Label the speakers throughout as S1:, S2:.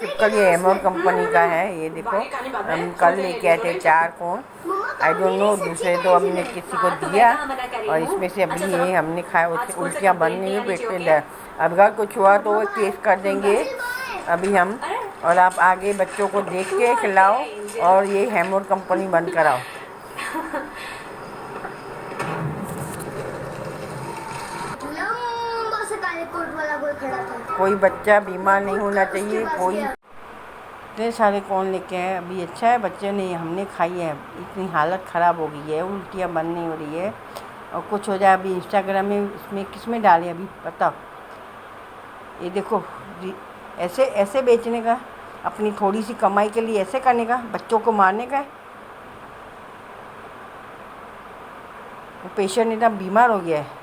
S1: चुपकल ये Amor company का है, ये देखो। हम कल लेके आए थे चार कोन आई डोंट नो दूसरे तो हमने किसी को दिया और इसमें से अभी ये हमने खाया उल्टियाँ बन नहीं है पेट में अगर कुछ हुआ तो वो केस कर देंगे। अभी हम और आप आगे बच्चों को देख के खिलाओ और ये हेमोर कंपनी बंद कराओ।
S2: वाला कोई खड़ा
S1: कोई बच्चा बीमार नहीं होना चाहिए, कोई इतने सारे कौन लेके आए, अभी अच्छा है, बच्चे नहीं हमने खाई है, इतनी हालत ख़राब हो गई है, उल्टियाँ बंद नहीं हो रही है, और कुछ हो जाए, अभी इंस्टाग्राम में इसमें किसमें डाले अभी, पता? ये देखो ऐसे ऐसे बेचने का, अपनी थोड़ी सी कमाई के लिए ऐसे करने का, बच्चों को मारने का वो पेशेंट इतना बीमार हो गया है।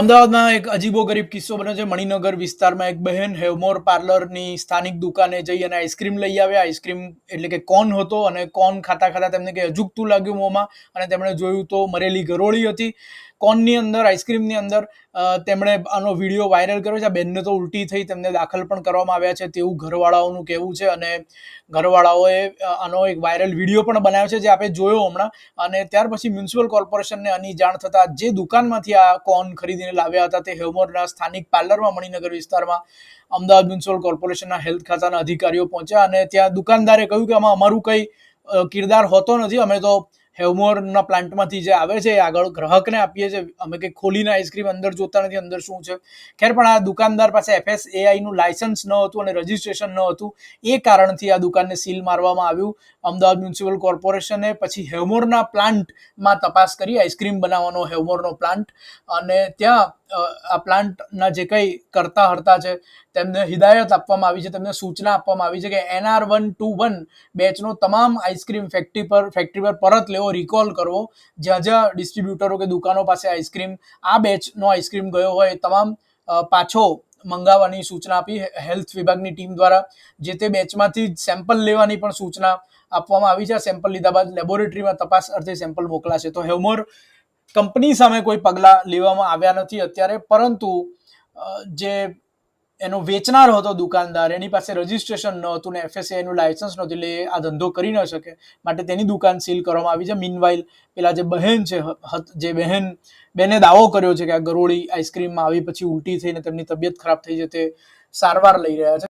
S3: અમદાવાદમાં એક અજીબો ગરીબ કિસ્સો બન્યો છે. મણિનગર વિસ્તારમાં એક બહેન હેવમોર પાર્લરની સ્થાનિક દુકાને જઈ અને આઈસ્ક્રીમ લઈ આવ્યા. આઈસ્ક્રીમ એટલે કે કોન હતો અને કોન ખાતા ખાતા તેમને કંઈ અજુકતું લાગ્યું મોંમાં અને તેમણે જોયું તો મરેલી ગરોળી હતી. કોનની અંદર, આઈસ્ક્રીમની અંદર તેમણે આનો વીડિયો વાયરલ કર્યો છે. આ બહેનને તો ઉલટી થઈ તેમને દાખલ પણ કરવામાં આવ્યા છે. તેવું ઘરવાળાઓનું કહેવું છે અને ઘરવાળાઓએ આનો એક વાયરલ વીડિયો પણ બનાવ્યો છે જે આપણે જોયો હમણાં. અને ત્યાર પછી મ્યુનિસિપલ કોર્પોરેશનને આની જાણ થતાં જે દુકાનમાંથી આ કોન ખરીદીને લાવ્યા હતા. તે હેવમોરના સ્થાનિક પાર્લરમાં મણિનગર વિસ્તારમાં અમદાવાદ મ્યુનિસિપલ કોર્પોરેશનના હેલ્થ ખાતાના અધિકારીઓ પહોંચ્યા અને ત્યાં દુકાનદારે કહ્યું કે આમાં અમારું કંઈ કિરદાર હોતો નથી. અમે તો હેવમોરના પ્લાન્ટમાંથી જે આવે છે એ આગળ ગ્રાહકને આપીએ છીએ. અમે કંઈ ખોલીને આઈસ્ક્રીમ અંદર જોતા નથી, અંદર શું છે? ખેર, પણ આ દુકાનદાર પાસે એફએસએઆઈનું લાયસન્સ ન હતું અને રજિસ્ટ્રેશન ન હતું, એ કારણથી આ દુકાનને સીલ મારવામાં આવ્યું. અમદાવાદ મ્યુનિસિપલ કોર્પોરેશને પછી હેવમોરના પ્લાન્ટમાં તપાસ કરી આઈસ્ક્રીમ બનાવવાનો હેવમોરનો પ્લાન્ટ અને ત્યાં આ પ્લાન્ટના જે કંઈ કરતા હરતા છે, તેમને હિદાયત આપવામાં આવી છે, તેમને સૂચના આપવામાં આવી છે કે એનઆર વન ટુ વન બેચનો તમામ આઈસ્ક્રીમ ફેક્ટરી પર ફેક્ટરી પર પરત લેવો રિકોલ કરવો. જ્યાં જ્યાં ડિસ્ટ્રીબ્યુટરો કે દુકાનો પાસે આઈસ્ક્રીમ આ બેચનો આઈસ્ક્રીમ ગયો હોય તમામ પાછો મંગાવવાની સૂચના આપી. હેલ્થ વિભાગની ટીમ દ્વારા જે તે બેચમાંથી સેમ્પલ લેવાની પણ સૂચના આપવામાં આવી છે. સેમ્પલ લીધા બાદ લેબોરેટરીમાં તપાસ અર્થે સેમ્પલ મોકલાશે. તો હેવમોર કંપની સામે કોઈ પગલાં લેવામાં આવ્યા નથી અત્યારે. પરંતુ જે એનો વેચનાર હતો દુકાનદાર, એની પાસે રજિસ્ટ્રેશન ન હતું ને એફએસએ નું લાયસન્સ નહોતું એટલે આ ધંધો કરી ન શકે. માટે તેની દુકાન સીલ કરવામાં આવી છે. મીનવાઇલ પેલા જે બહેન છે જે બહેન, બેને દાવો કર્યો છે કે આ ગરોળી આઈસ્ક્રીમમાં આવી પછી ઉલટી થઈને તેમની તબિયત ખરાબ થઈ જતે સારવાર લઈ રહ્યા છે.